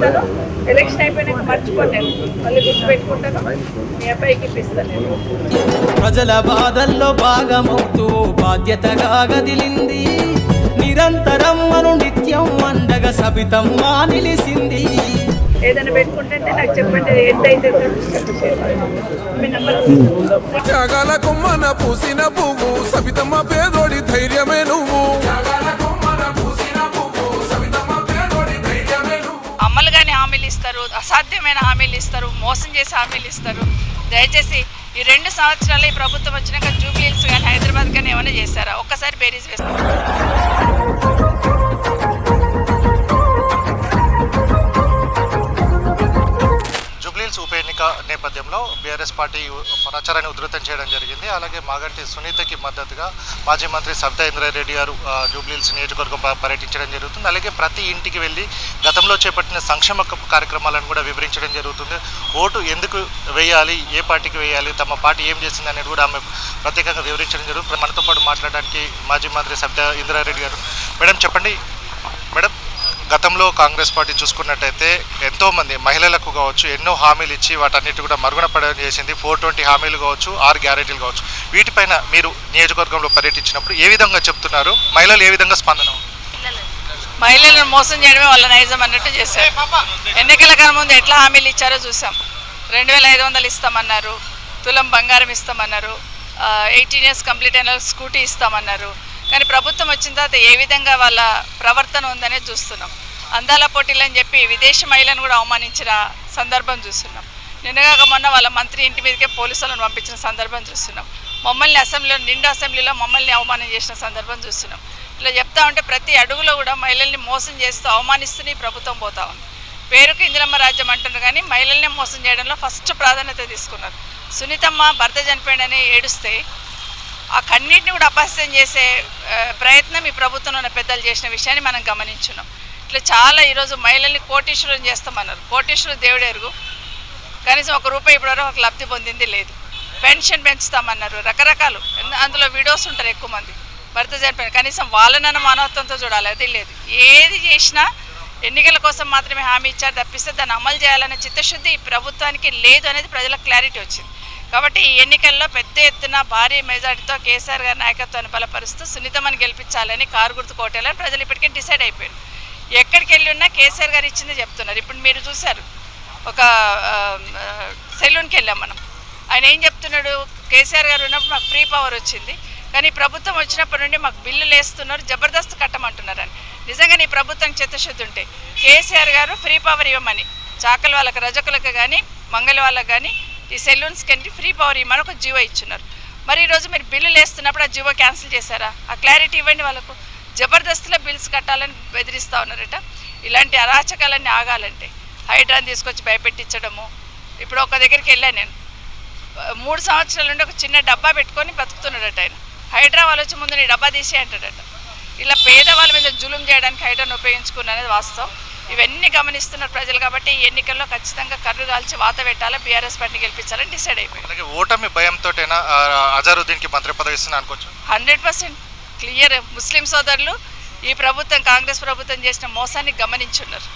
ఇప్పిస్తాను ఎలక్షన్ అయిపోయినాక మర్చిపోను నేను. మళ్ళీ గుర్తు పెట్టుకుంటాను. మీ అబ్బాయికి ఇప్పిస్తాను నేను. ప్రజల బాధల్లో భాగమవుతూ బాధ్యతగా గదిలింది. నిరంతరం మను నిత్యం అండగా సబితమ్మా నిలిసింది. ఏదైనా పెట్టుకుంటే నాకు చెప్పండి నెంబర్ త్యాగాల కొమ్మన పూసిన పువ్వు సబితమ్మ పేదోడి ధైర్యమే నువ్వు. ఇస్తారు మోసం చేసి హామీలు ఇస్తారు. దయచేసి ఈ రెండు సంవత్సరాలు ఈ ప్రభుత్వం వచ్చినాక జూబ్లీహిల్స్ కానీ హైదరాబాద్ కానీ ఏమైనా చేశారా ఒక్కసారి బేరీస్ వేస్తారు నేపథ్యంలో బీఆర్ఎస్ పార్టీ ప్రచారాన్ని ఉధృతం చేయడం జరిగింది. అలాగే మాగంటి సునీతకి మద్దతుగా మాజీ మంత్రి సబితా ఇంద్రారెడ్డి గారు జూబ్లీహిల్స్ నియోజకవర్గం పర్యటించడం జరుగుతుంది. అలాగే ప్రతి ఇంటికి వెళ్ళి గతంలో చేపట్టిన సంక్షేమ కార్యక్రమాలను కూడా వివరించడం జరుగుతుంది. ఓటు ఎందుకు వేయాలి ఏ పార్టీకి వేయాలి తమ పార్టీ ఏం చేసింది అనేది కూడా ఆమె ప్రత్యేకంగా వివరించడం జరుగుతుంది. మనతో పాటు మాట్లాడడానికి మాజీ మంత్రి సబితా ఇంద్రారెడ్డి గారు. మేడం చెప్పండి. గతంలో కాంగ్రెస్ పార్టీ చూసుకున్నట్టయితే ఎంతోమంది మహిళలకు కావచ్చు ఎన్నో హామీలు ఇచ్చి వాటన్నిటి కూడా మరుగున పడడం చేసింది. ఫోర్ ట్వంటీ హామీలు కావచ్చు ఆరు గ్యారెంటీలు కావచ్చు. వీటిపైన మీరు నియోజకవర్గంలో పర్యటించినప్పుడు ఏ విధంగా చెప్తున్నారు? మహిళలు ఏ విధంగా స్పందన? మహిళలను మోసం చేయడమే వాళ్ళ నైజం అన్నట్టు చేశారు. ఎన్నికల కన్నా ముందు ఎట్లా హామీలు ఇచ్చారో చూసాం. రెండు వేల ఐదు వందలు ఇస్తామన్నారు. తులం బంగారం ఇస్తామన్నారు. ఎయిటీన్ ఇయర్స్ కంప్లీట్ అయిన స్కూటీ ఇస్తామన్నారు. కానీ ప్రభుత్వం వచ్చిన తర్వాత ఏ విధంగా వాళ్ళ ప్రవర్తన ఉందనే చూస్తున్నాం. అందాల పోటీలు అని చెప్పి విదేశీ మహిళను కూడా అవమానించిన సందర్భం చూస్తున్నాం. నిన్నగాక మొన్న వాళ్ళ మంత్రి ఇంటి మీదకే పోలీసులను పంపించిన సందర్భం చూస్తున్నాం. మమ్మల్ని అసెంబ్లీలో నిండు అసెంబ్లీలో మమ్మల్ని అవమానం చేసిన సందర్భం చూస్తున్నాం. ఇలా చెప్తా ఉంటే ప్రతి అడుగులో కూడా మహిళల్ని మోసం చేస్తూ అవమానిస్తూనే ప్రభుత్వం పోతా ఉంది. పేరుకు ఇందిరమ్మ రాజ్యం అంటున్నారు కానీ మహిళల్ని మోసం చేయడంలో ఫస్ట్ ప్రాధాన్యత తీసుకున్నారు. సునీతమ్మ భర్త చనిపోయాడని ఏడుస్తే ఆ కన్నిటిని కూడా అపహాస్యం చేసే ప్రయత్నం ఈ ప్రభుత్వంలో ఉన్న పెద్దలు చేసిన విషయాన్ని మనం గమనించున్నాం. ఇట్లా చాలా ఈరోజు మహిళల్ని కోటీశ్వరం చేస్తామన్నారు. కోటీశ్వరు దేవుడెరుగు కనీసం ఒక రూపాయి ఇప్పటివరకు ఒక లబ్ధి పొందింది లేదు. పెన్షన్ పెంచుతామన్నారు. రకరకాలు. అందులో వీడియోస్ ఉంటారు ఎక్కువ మంది. భర్త చనిపోయిన కనీసం వాళ్ళనన్న మానవత్వంతో చూడాలి. అది లేదు. ఏది చేసినా ఎన్నికల కోసం మాత్రమే హామీ ఇచ్చారు. తప్పిస్తే దాన్ని అమలు చేయాలనే చిత్తశుద్ధి ఈ ప్రభుత్వానికి లేదు అనేది ప్రజలకు క్లారిటీ వచ్చింది. కాబట్టి ఈ ఎన్నికల్లో పెద్ద ఎత్తున భారీ మెజార్టీతో కేసీఆర్ గారి నాయకత్వాన్ని బలపరుస్తూ సున్నితమని గెలిపించాలని కారు గుర్తు కోటేలని ప్రజలు ఇప్పటికే డిసైడ్ అయిపోయారు. ఎక్కడికి వెళ్ళి ఉన్నా కేసీఆర్ గారు ఇచ్చింది చెప్తున్నారు. ఇప్పుడు మీరు చూశారు. ఒక సెలూన్కి వెళ్ళాం మనం. ఆయన ఏం చెప్తున్నాడు? కేసీఆర్ గారు ఉన్నప్పుడు మాకు ఫ్రీ పవర్ వచ్చింది. కానీ ప్రభుత్వం వచ్చినప్పటి నుండి మాకు బిల్లులు వేస్తున్నారు జబర్దస్త్ కట్టమంటున్నారని. నిజంగా నీ ప్రభుత్వం చిత్తశుద్ధి ఉంటే కేసీఆర్ గారు ఫ్రీ పవర్ ఇవ్వమని. చాకలి వాళ్ళకి రజకులకు కానీ మంగళ వాళ్ళకి కానీ ఈ సెలూన్స్కి అండి ఫ్రీ పవర్ ఇవ్వమని ఒక జీవో ఇచ్చున్నారు. మరి ఈరోజు మీరు బిల్లులు వేస్తున్నప్పుడు ఆ జీవో క్యాన్సిల్ చేశారా? ఆ క్లారిటీ ఇవ్వండి వాళ్ళకు. జబర్దస్త్లో బిల్స్ కట్టాలని బెదిరిస్తూ ఉన్నారట. ఇలాంటి అరాచకాలన్నీ ఆగాలంటే హైడ్రాన్ తీసుకొచ్చి భయపెట్టించడము. ఇప్పుడు ఒక దగ్గరికి వెళ్ళాను నేను. మూడు సంవత్సరాల నుండి ఒక చిన్న డబ్బా పెట్టుకొని బతుకుతున్నాడట ఆయన. హైడ్రా వాళ్ళు వచ్చి ముందు నీ డబ్బా తీసి అంటాడట ఇలా పేదవాళ్ళ మీద జులుం చేయడానికి హైడ్రాను ఉపయోగించుకున్నది అనేది వాస్తవం. ఇవన్నీ గమనిస్తున్నారు ప్రజలు కాబట్టి ఈ ఎన్నికల్లో ఖచ్చితంగా కర్రు కాల్చి వాత పెట్టాలి బీఆర్ఎస్ పార్టీని గెలిపించాలని డిసైడ్ అయిపోయింది అలాగే ఓటమి భయంతోటైనా ఆ, అజారుద్దీన్కి మంత్రి పదవి ఇస్తున్నా అనుకోవచ్చు. హండ్రెడ్ పర్సెంట్ క్లియర్ ముస్లిం సోదరులు ఈ ప్రభుత్వం కాంగ్రెస్ ప్రభుత్వం చేసిన మోసాన్ని గమనించున్నారు.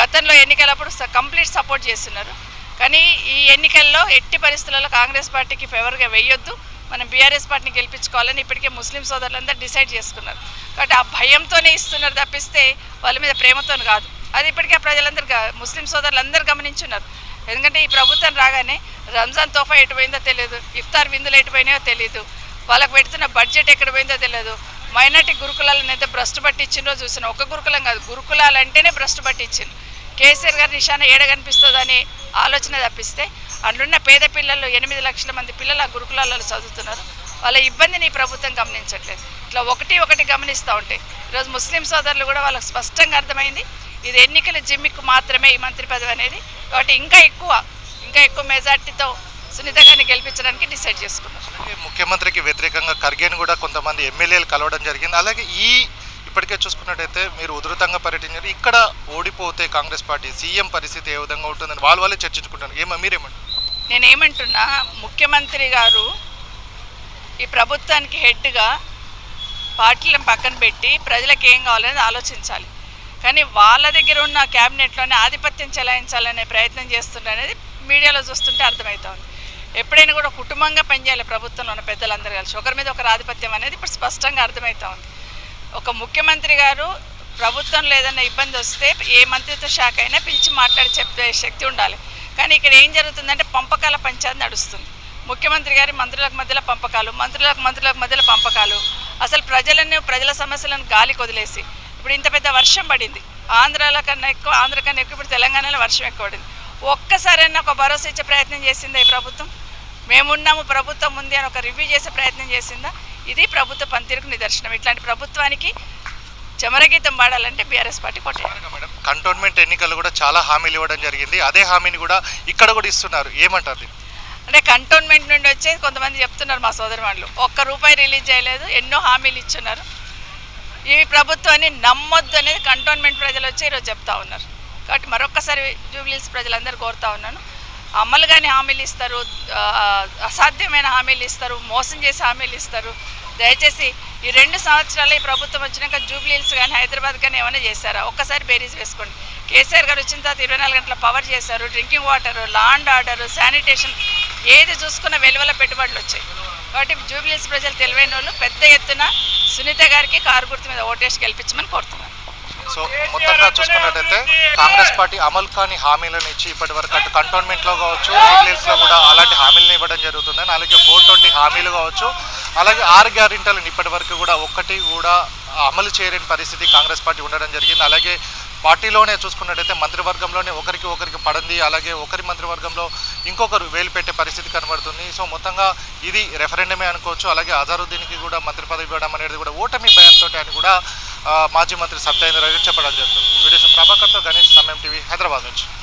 గతంలో ఎన్నికలప్పుడు కంప్లీట్ సపోర్ట్ చేస్తున్నారు. కానీ ఈ ఎన్నికల్లో ఎట్టి పరిస్థితులలో కాంగ్రెస్ పార్టీకి ఫేవర్గా వేయొద్దు. మనం బీఆర్ఎస్ పార్టీని గెలిపించుకోవాలని ఇప్పటికే ముస్లిం సోదరులందరూ డిసైడ్ చేసుకున్నారు. కాబట్టి ఆ భయంతోనే ఇస్తున్నారు తప్పిస్తే వాళ్ళ మీద ప్రేమతో కాదు. అది ఇప్పటికే ప్రజలందరూ ముస్లిం సోదరులందరూ గమనించున్నారు. ఎందుకంటే ఈ ప్రభుత్వం రాగానే రంజాన్ తోఫా ఎటు పోయిందో తెలియదు ఇఫ్తార్ విందులు ఎటు పోయినాయో తెలియదు వాళ్ళకి పెడుతున్న బడ్జెట్ ఎక్కడ పోయిందో తెలియదు. మైనార్టీ గురుకులాలను అయితే భ్రష్టు పట్టించిందో చూసిన ఒక గురుకులం కాదు గురుకులాలు అంటేనే భ్రష్టు పట్టించింది కేసీఆర్ గారి నిషాన ఏడ కనిపిస్తుందని ఆలోచన తప్పిస్తే అందులో పేద పిల్లలు ఎనిమిది లక్షల మంది పిల్లలు ఆ గురుకులాలలో చదువుతున్నారు. వాళ్ళ ఇబ్బందిని ప్రభుత్వం గమనించట్లేదు. ఇట్లా ఒకటి ఒకటి గమనిస్తూ ఉంటాయి ఈరోజు ముస్లిం సోదరులు కూడా వాళ్ళకి స్పష్టంగా అర్థమైంది. ఇది ఎన్నికల జిమ్మిక్కు మాత్రమే ఈ మంత్రి పదవి అనేది. కాబట్టి ఇంకా ఎక్కువ ఇంకా ఎక్కువ మెజార్టీతో సునీత గారిని గెలిపించడానికి డిసైడ్ చేసుకున్నారు ముఖ్యమంత్రికి వ్యతిరేకంగా ఖర్గేని కూడా కొంతమంది ఎమ్మెల్యేలు కలవడం జరిగింది. అలాగే ఈ ఇప్పటికే చూసుకున్నట్టయితే మీరు ఉధృతంగా పర్యటించారు. ఇక్కడ ఓడిపోతే కాంగ్రెస్ పార్టీ సీఎం పరిస్థితి ఏ విధంగా ఉంటుందని వాళ్ళ వాళ్ళే చర్చించుకుంటారు ఏమో మీరేమంటారు? నేనేమంటున్నా ముఖ్యమంత్రి గారు ఈ ప్రభుత్వానికి హెడ్గా పార్టీలను పక్కన పెట్టి ప్రజలకు ఏం కావాలనేది ఆలోచించాలి. కానీ వాళ్ళ దగ్గర ఉన్న క్యాబినెట్లోనే ఆధిపత్యం చెలాయించాలనే ప్రయత్నం చేస్తుండనేది మీడియాలో చూస్తుంటే అర్థమవుతోంది ఎప్పుడైనా కూడా కుటుంబంగా పనిచేయాలి ప్రభుత్వంలో ఉన్న పెద్దలందరూ కలిసి. ఒకరి మీద ఒకరు ఆధిపత్యం అనేది ఇప్పుడు స్పష్టంగా అర్థమవుతా ఉంది ఒక ముఖ్యమంత్రి గారు ప్రభుత్వంలో ఏదైనా ఇబ్బంది వస్తే ఏ మంత్రిత్వ శాఖ అయినా పిలిచి మాట్లాడి చెప్పే శక్తి ఉండాలి. కానీ ఇక్కడ ఏం జరుగుతుందంటే పంపకాల పంచాయతీ నడుస్తుంది. ముఖ్యమంత్రి గారి మంత్రులకు మధ్యలో పంపకాలు మంత్రులకు మంత్రులకు మధ్యలో పంపకాలు. అసలు ప్రజలను ప్రజల సమస్యలను గాలికి వదిలేసి. ఇప్పుడు ఇంత పెద్ద వర్షం పడింది. ఆంధ్రాల కన్నా ఎక్కువ ఆంధ్ర కన్నా ఎక్కువ ఇప్పుడు తెలంగాణలో వర్షం ఎక్కువ పడింది. ఒక్కసారైనా ఒక భరోసా ఇచ్చే ప్రయత్నం చేసిందా ఈ ప్రభుత్వం? మేమున్నాము ప్రభుత్వం ఉంది అని ఒక రివ్యూ చేసే ప్రయత్నం చేసిందా? ఇది ప్రభుత్వ పనితీరుకు నిదర్శనం. ఇట్లాంటి ప్రభుత్వానికి చమరగీతం పాడాలంటే బీఆర్ఎస్ పార్టీ కొట్టాలి మేడం. కంటోన్మెంట్ ఎన్నికలు కూడా చాలా హామీలు ఇవ్వడం జరిగింది. అదే హామీని కూడా ఇక్కడ కూడా ఇస్తున్నారు. ఏమంటారు? అంటే కంటోన్మెంట్ నుండి వచ్చే కొంతమంది చెప్తున్నారు మా సోదరి వాళ్ళు ఒక్క రూపాయి రిలీజ్ చేయలేదు ఎన్నో హామీలు ఇచ్చున్నారు. ఈ ప్రభుత్వాన్ని నమ్మొద్దు అనేది కంటోన్మెంట్ ప్రజలు వచ్చి ఈరోజు చెప్తా ఉన్నారు. కాబట్టి మరొక్కసారి జూబ్లీస్ ప్రజలందరూ కోరుతా ఉన్నాను. అమలు కానీ హామీలు ఇస్తారు అసాధ్యమైన హామీలు ఇస్తారు మోసం చేసి హామీలు ఇస్తారు. దయచేసి ఈ రెండు సంవత్సరాలు ఈ ప్రభుత్వం వచ్చినాక జూబ్లీహిల్స్ కానీ హైదరాబాద్ కానీ ఏమైనా చేశారా? ఒక్కసారి బేరీస్ వేసుకోండి. కేసీఆర్ గారు వచ్చిన తర్వాత ఇరవై నాలుగు గంటల పవర్ చేశారు drinking water land order sanitation ఏది చూసుకున్న వెలువల పెట్టుబడులు వచ్చాయి. కాబట్టి జూబ్లీహిల్స్ ప్రజలు తెలివైన వాళ్ళు పెద్ద ఎత్తున సునీత గారికి కారు గుర్తు మీద ఓటేసి గెలిపించమని కోరుతున్నాను సో మొత్తంగా చూసుకున్నట్టయితే కాంగ్రెస్ పార్టీ అమలు కాని హామీలను ఇచ్చి ఇప్పటి వరకు అటు కంటోన్మెంట్లో కావచ్చు లో కూడా అలాంటి హామీలను ఇవ్వడం జరుగుతుందని అలాగే ఫోర్ ట్వంటీ హామీలు కావచ్చు. అలాగే ఆరు గ్యారెంటీలను ఇప్పటి వరకు కూడా ఒక్కటి కూడా అమలు చేయలేని పరిస్థితి కాంగ్రెస్ పార్టీ ఉండడం జరిగింది. అలాగే పార్టీలోనే చూసుకున్నట్టయితే మంత్రివర్గంలోనే ఒకరికి ఒకరికి పడింది. అలాగే ఒకరి మంత్రివర్గంలో ఇంకొకరు వేలు పెట్టే పరిస్థితి కనబడుతుంది. సో మొత్తంగా ఇది రెఫరెండమే అనుకోవచ్చు. అలాగే అజారుద్దీన్కి కూడా మంత్రి పదవి ఇవ్వడం అనేది కూడా ఓటమి భయంతో అని కూడా మాజీ మంత్రి సత్యేంద్ర రెడ్డి చెప్పడం జరుగుతుంది. వీడియో ప్రభాకర్తో గణేష్ సమయం టీవీ హైదరాబాద్ నుంచి.